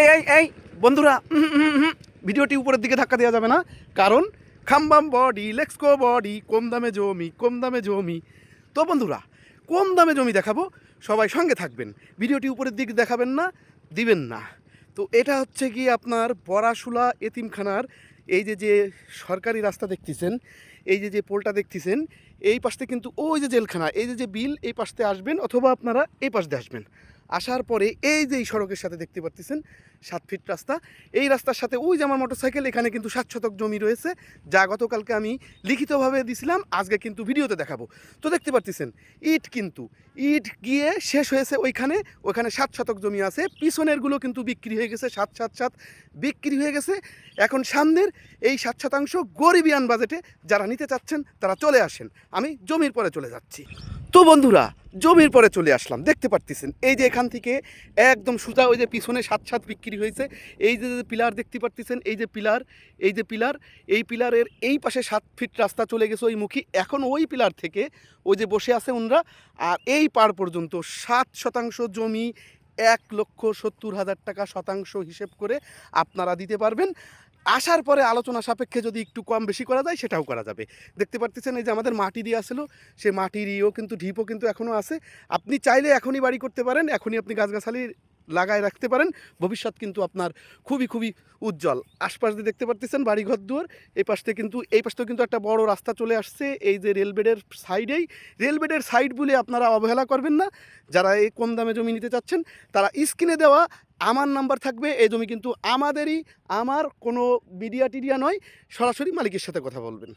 এই এই এই, বন্ধুরা ভিডিওটি উপরের দিকে ধাক্কা দেওয়া যাবে না, কারণ খাম্বাম বডি লেক্সকো বডি কম দামে জমি, কম দামে জমি। তো বন্ধুরা, কম দামে জমি দেখাবো, সবাই সঙ্গে থাকবেন। ভিডিওটি উপরের দিকে দেখাবেন না, দিবেন না। তো এটা হচ্ছে কি আপনার বরাশুলা এতিমখানার, এই যে যে সরকারি রাস্তা দেখতেছেন, এই যে যে পোলটা দেখতেছেন, এই পাশতে কিন্তু ওই যে জেলখানা, এই যে যে বিল এই পাশতে আসবেন, অথবা আপনারা এই পাশ দিয়ে আসবেন। আসার পরে এই যে এই সড়কের সাথে দেখতে পাচ্ছেন সাত ফিট রাস্তা। এই রাস্তার সাথে ওই যে আমার মোটরসাইকেল, এখানে কিন্তু সাত শতক জমি রয়েছে, যা গতকালকে আমি লিখিতভাবে দিছিলাম, আজকে কিন্তু ভিডিওতে দেখাবো। তো দেখতে পাচ্ছেন ইট কিন্তু, ইট গিয়ে শেষ হয়েছে ওইখানে ওইখানে সাত শতক জমি আছে, পিছনেরগুলো কিন্তু বিক্রি হয়ে গেছে, সাত সাত সাত বিক্রি হয়ে গেছে। এখন সামনের এই সাত শতাংশ গরিবিয়ান বাজেটে যারা নিতে চাচ্ছেন, তারা চলে আসেন। আমি জমির পরে চলে যাচ্ছি। তো বন্ধুরা, জমির পরে চলে আসলাম। দেখতে পারতেছেন, এই যে এখান থেকে একদম সোজা ওই যে পিছনে সাত সাত বিক্রি হয়েছে। এই যে যে পিলার দেখতে পারতেছেন, এই যে পিলার, এই যে পিলার, এই পিলারের এই পাশে সাত ফিট রাস্তা চলে গেছে ওই মুখী। এখন ওই পিলার থেকে ওই যে বসে আছে ওনরা। আর এই পার পর্যন্ত সাত শতাংশ জমি, এক লক্ষ সত্তর হাজার টাকা শতাংশ হিসেব করে আপনারা দিতে পারবেন। আসার পরে আলোচনা সাপেক্ষে যদি একটু কম বেশি করা যায়, সেটাও করা যাবে। দেখতে পারতেছেন এই যে আমাদের মাটি দিয়ে আসলো, সে মাটির ইও কিন্তু, ঢিপও কিন্তু এখনও আছে। আপনি চাইলে এখনই বাড়ি করতে পারেন, এখনই আপনি গাছগাছালি লাগায় রাখতে পারেন, ভবিষ্যৎ কিন্তু আপনার খুবই খুবই উজ্জ্বল। আশপাশ দিয়ে দেখতে পারতেছেন বাড়িঘর দুয়ার, এই পাশ কিন্তু, এই পাশ থেকে কিন্তু একটা বড় রাস্তা চলে আসছে, এই যে রেলবেডের সাইডেই। রেলবেডের সাইড বলে আপনারা অবহেলা করবেন না, যারা এই কম দামে জমি নিতে চাচ্ছেন, তারা স্ক্রিনে দেওয়া আমার নাম্বার থাকবে, এই জমি কিন্তু আমাদেরই, আমার কোনো মিডিয়া টিডিয়া নয়, সরাসরি মালিকের সাথে কথা বলবেন।